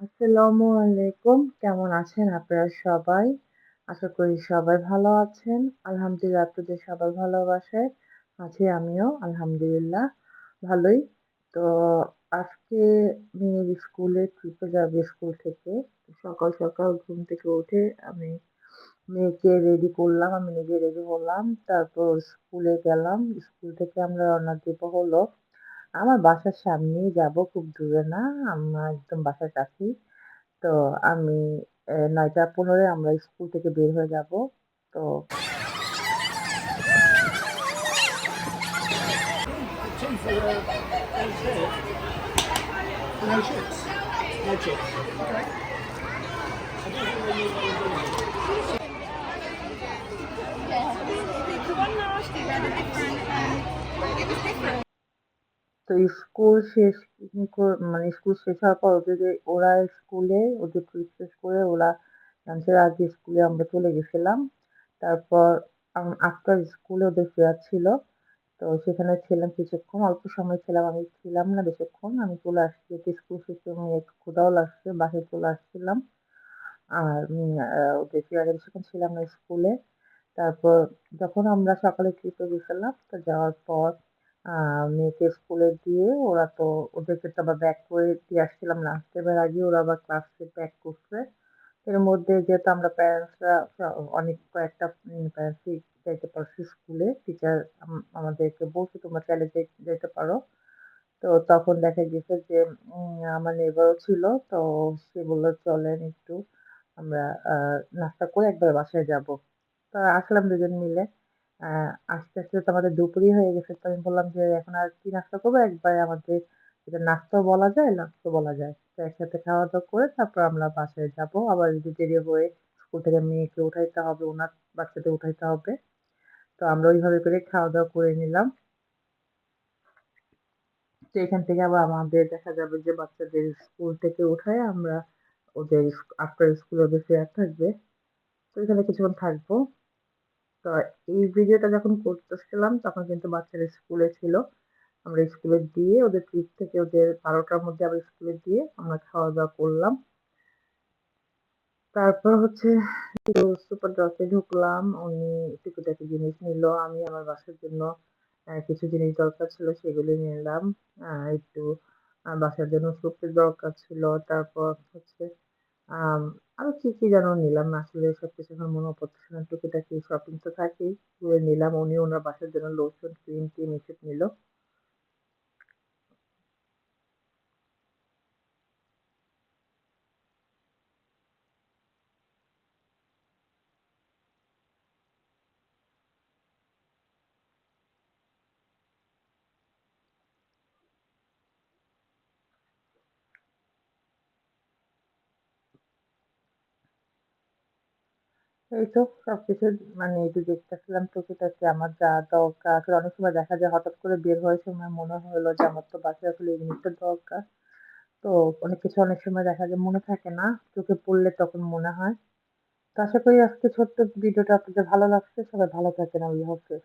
আসসালামু আলাইকুম। কেমন আছেন আপনারা সবাই? আশা করি সবাই ভালো আছেন। আলহামদুলিল্লাহ আপনাদের সবার ভালোবাসায় আছি আমিও আলহামদুলিল্লাহ ভালোই। তো আজকে মেয়ের স্কুলে ট্রিপে যাবে স্কুল থেকে। সকাল, সকাল ঘুম থেকে উঠে আমি মেয়েকে রেডি করলাম, আমি নিজে রেডি হলাম। তারপর স্কুলে গেলাম। স্কুল থেকে আমরা রওনা দিব হলো আমার বাসার সামনেই যাব, খুব দূরে না। আমার একদম বাসার কাছেই। তো আমি নয়টা পনেরো আমরা স্কুল থেকে বের হয়ে যাব। তো. Okay. তো স্কুল শেষ মানে স্কুল শেষ হওয়ার পর ওদের ওরা স্কুলে ওদের ট্রিপ শেষ করে ওরা লাঞ্চের আগে স্কুলে আমরা চলে গেছিলাম। তারপর আফটার স্কুলে ওদের ফেয়ার ছিল। তো সেখানে ছিলাম কিছুক্ষণ, অল্প সময় ছিলাম। আমি ছিলাম না বেশিক্ষণ, আমি চলে আসছি। স্কুল শেষে আমি একটু ক্ষুধাও লাগছে বাসায় চলে আসছিলাম। আর ওদের ফেয়ারে বেশিক্ষণ ছিলাম না স্কুলে তারপর যখন আমরা সকালে ট্রিপে গেছিলাম, তো যাওয়ার পর মেয়েকে স্কুলে দিয়ে ওরা তো ওদেরকে তো আবার ব্যাক করে দিয়ে আসছিলাম টাইমের আগে ওরা আবার ক্লাসে ব্যাক করছে। এর মধ্যে যেহেতু আমরা প্যারেন্টসরা অনেক কয়েকটা প্যারেন্টসই যাইতে পারছি স্কুলে টিচার আমাদেরকে বলছে তোমরা চাইলে যেতে পারো। তো তখন দেখা গেছে যে আমার নেবারও ছিল, তো সে বলল, চলেন একটু, আমরা নাস্তা করে একবার বাসায় যাব। তো আসলাম দুজন মিলে। আস্তে আস্তে তো আমাদের দুপুরই হয়ে গেছে। তো আমি বললাম যে, এখন আর কি নাস্তা করব? একবার আমাদের এটা নাস্তাও বলা যায় লাঞ্চও বলা যায়। তো একসাথে খাওয়া দাওয়া করে তারপর আমরা বাসায় যাব। আবার যদি দেরি হয়ে স্কুল থেকে মেয়েকে উঠাইতে হবে, ওনার বাচ্চাদের উঠাইতে হবে। তো আমরা ওইভাবে করে খাওয়া দাওয়া করে নিলাম। তো এখান থেকে আবার আমাদের দেখা যাবে যে, বাচ্চাদের স্কুল থেকে উঠায় আমরা ওদের আফটার স্কুল ওদের ফেয়ার থাকবে। তো এখানে কিছুক্ষণ থাকব। তো এই ভিডিওটা যখন করতেছিলাম, তখন কিন্তু বাচ্চারা স্কুলে ছিল। আমরা স্কুলে দিয়ে ওদের ট্রিপ থেকে ওদের বারোটার মধ্যে আবার স্কুলে দিয়ে আমরা খাওয়া দাওয়া করলাম। তারপর হচ্ছে একটু সুপার ড্রপে ঢুকলাম, উনি টুকিটাকি জিনিস নিল, আমি আমার বাসার জন্য কিছু জিনিস দরকার ছিল সেগুলি নিলাম। একটু বাসার জন্য সুপের দরকার ছিল। তারপর হচ্ছে আরও কি কি যেন নিলাম না আসলে সব কিছু এখন মনে পড়তেছে না, টুকিটাকি শপিং তো থাকেই। নিলাম, উনি ওনার বাসার জন্য লোশন ক্রিম টিম এসব নিল। এই তো সবকিছু মানে একটু দেখতেছিলাম টুকিটাকি আমার যা দরকার। আসলে অনেক সময় দেখা যায় হঠাৎ করে বের হওয়ার সময় মনে হলো যে আমার তো বাসায় আসলে এই জিনিসটা দরকার। তো অনেক কিছু অনেক সময় দেখা যায় মনে থাকে না, চোখে পড়লে তখন মনে হয়। তো আশা করি আজকে ছোট্ট ভিডিওটা আপনাদের ভালো লাগছে। সবাই ভালো থাকেন, আল্লাহ হাফেজ।